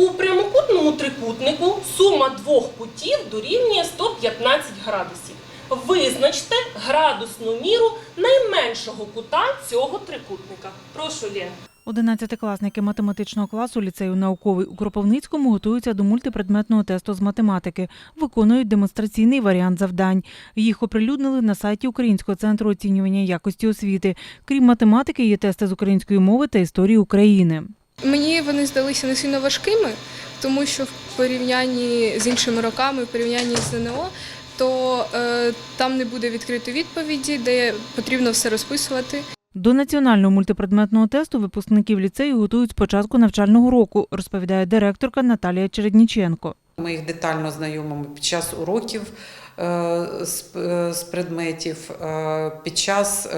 У прямокутному трикутнику сума двох кутів дорівнює 115 градусів. Визначте градусну міру найменшого кута цього трикутника. Прошу, Лєн. Одинадцятикласники математичного класу ліцею науковий у Кропивницькому готуються до мультипредметного тесту з математики, виконують демонстраційний варіант завдань. Їх оприлюднили на сайті Українського центру оцінювання якості освіти. Крім математики, є тести з української мови та історії України. Мені вони здалися не сильно важкими, тому що в порівнянні з іншими роками, в порівнянні з ЗНО, то е, там не буде відкритої відповіді, де потрібно все розписувати. До національного мультипредметного тесту випускників ліцею готують з початку навчального року, розповідає директорка Наталія Чередніченко. Ми їх детально знайомимо під час уроків е, з, е, предметів, е, під час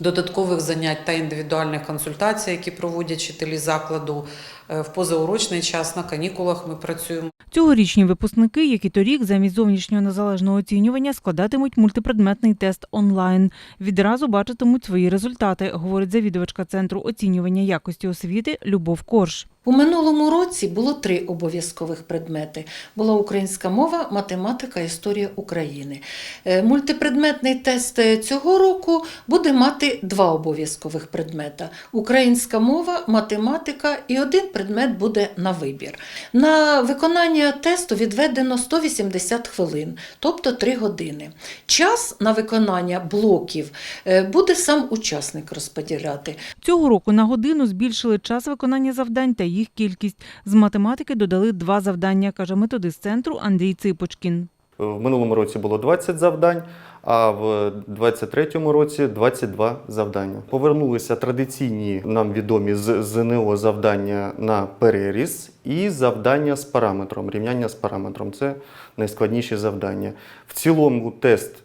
додаткових занять та індивідуальних консультацій, які проводять вчителі закладу. Е, В позаурочний час на канікулах ми працюємо. Цьогорічні випускники, як і торік, замість зовнішнього незалежного оцінювання складатимуть мультипредметний тест онлайн. Відразу бачитимуть свої результати, говорить завідувачка центру оцінювання якості освіти Любов Корж. У минулому році було три обов'язкових предмети: була українська мова, математика, історія України. Е, Мультипредметний тест е, цього року буде мати два обов'язкових предмета: українська мова, математика і один предмет буде на вибір. На виконання тесту відведено 180 хвилин, тобто 3 години. Час на виконання блоків е, буде сам учасник розподіляти. Цього року на годину збільшили час виконання завдань та їх кількість. З математики додали два завдання, каже методист центру Андрій Ципочкін. В минулому році було 20 завдань, а в 2023 році 22 завдання. Повернулися традиційні нам відомі з ЗНО завдання на переріз і завдання з параметром, рівняння з параметром. Це найскладніші завдання. В цілому тест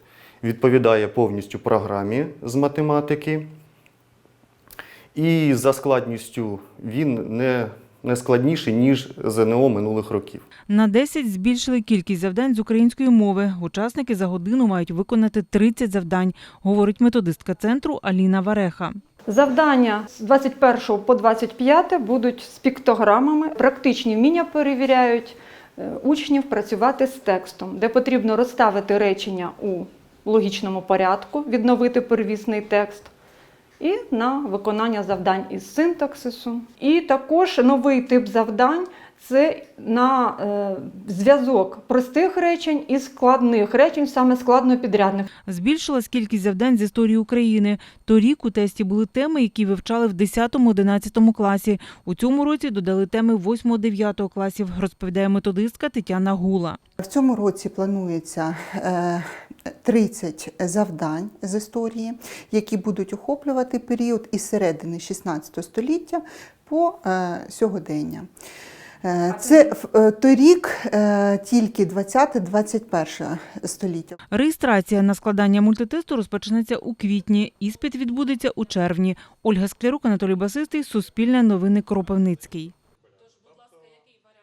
відповідає повністю програмі з математики. І за складністю він не, не ніж ЗНО минулих років. На 10 збільшили кількість завдань з української мови. Учасники за годину мають виконати 30 завдань, говорить методистка центру Аліна Вареха. Завдання з 21 по 25 будуть з піктограмами. Практичні вміння перевіряють е, учнів працювати з текстом, де потрібно розставити речення у логічному порядку, відновити первісний текст. І на виконання завдань із синтаксису. І також новий тип завдань це на е, зв'язок простих речень і складних речень, саме складнопідрядних. Збільшилась кількість завдань з історії України. Торік у тесті були теми, які вивчали в 10-11 класі. У цьому році додали теми 8-9 класів, розповідає методистка Тетяна Гула. В цьому році планується е, 30 завдань з історії, які будуть охоплювати період із середини 16 століття по е, сьогодення. Е, Це в- е, торік е, тільки 20-21 століття. Реєстрація на складання мультитесту розпочнеться у квітні. Іспит відбудеться у червні. Ольга Склярук, Анатолій Басистий, Суспільне новини Кропивницький.